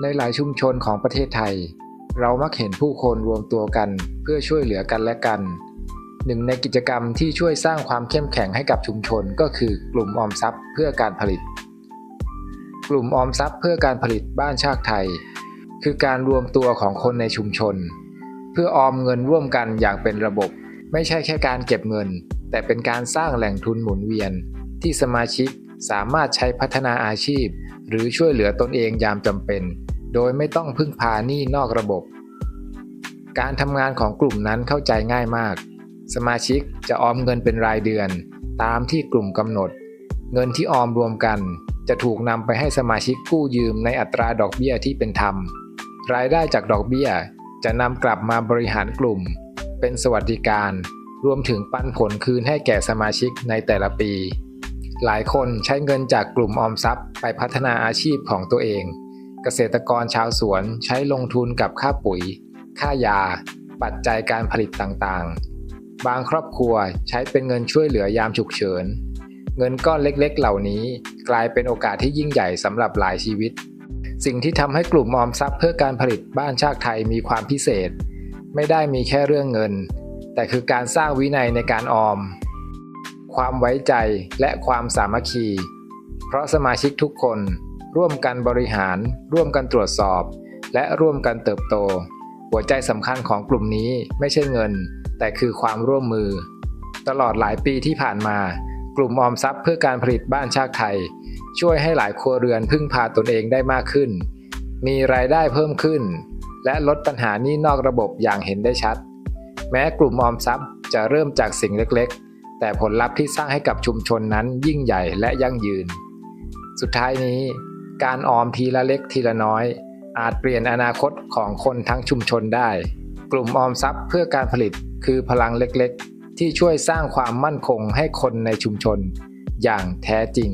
ในหลายชุมชนของประเทศไทย เรามักเห็นผู้คนรวมตัวกัน เพื่อช่วยเหลือกันและกัน หนึ่งในกิจกรรมที่ช่วยสร้างความเข้มแข็งให้กับชุมชนก็คือกลุ่มออมทรัพย์เพื่อการผลิต กลุ่มออมทรัพย์เพื่อการผลิตบ้านชาติไทย คือการรวมตัวของคนในชุมชน เพื่อออมเงินร่วมกันอย่างเป็นระบบ ไม่ใช่แค่การเก็บเงิน แต่เป็นการสร้างแหล่งทุนหมุนเวียน ที่สมาชิกสามารถใช้พัฒนาอาชีพ หรือช่วยเหลือตนเองยามจำเป็น โดยไม่ต้องพึ่งพาหนี้นอกระบบ การทำงานของกลุ่มนั้นเข้าใจง่ายมาก สมาชิกจะออมเงินเป็นรายเดือน ตามที่กลุ่มกำหนด เงินที่ออมรวมกัน จะถูกนำไปให้สมาชิกกู้ยืมในอัตราดอกเบี้ยที่เป็นธรรม รายได้จากดอกเบี้ยจะนำกลับมาบริหารกลุ่ม เป็นสวัสดิการ รวมถึงปันผลคืนให้แก่สมาชิกในแต่ละปี หลายคนใช้เงินจากกลุ่มออมทรัพย์ไปพัฒนาอาชีพของตัวเอง เกษตรกรชาวสวนใช้ลงทุนกับค่าปุ๋ย ค่ายา ปัจจัยการผลิตต่างๆ บางครอบครัวใช้เป็นเงินช่วยเหลือยามฉุกเฉิน เงินก้อนเล็กๆ เหล่านี้กลายเป็นโอกาสที่ยิ่งใหญ่สำหรับหลายชีวิต สิ่งที่ทำให้กลุ่มออมทรัพย์เพื่อการผลิตบ้านชาติไทยมีความพิเศษ ไม่ได้มีแค่เรื่องเงิน แต่คือการสร้างวินัยในการออม ความไว้ใจและความสามัคคี เพราะสมาชิกทุกคน ร่วมกันบริหาร ร่วมกันตรวจสอบ และร่วมกันเติบโต หัวใจสำคัญของกลุ่มนี้ไม่ใช่เงิน แต่คือความร่วมมือ ตลอดหลายปีที่ผ่านมา กลุ่มออมทรัพย์เพื่อการผลิตบ้านชาติไทย ช่วยให้หลายครัวเรือนพึ่งพาตนเองได้มากขึ้น มีรายได้เพิ่มขึ้น และลดปัญหานี้นอกระบบอย่างเห็นได้ชัด แม้กลุ่มออมทรัพย์จะเริ่มจากสิ่งเล็กๆ แต่ผลลัพธ์ที่สร้างให้กับชุมชนนั้นยิ่งใหญ่และยั่งยืน สุดท้ายนี้ การออมทีละเล็กทีละน้อย อาจเปลี่ยนอนาคตของคนทั้งชุมชนได้ กลุ่มออมทรัพย์เพื่อการผลิตคือพลังเล็กๆ ที่ช่วยสร้างความมั่นคงให้คนในชุมชน อย่างแท้จริง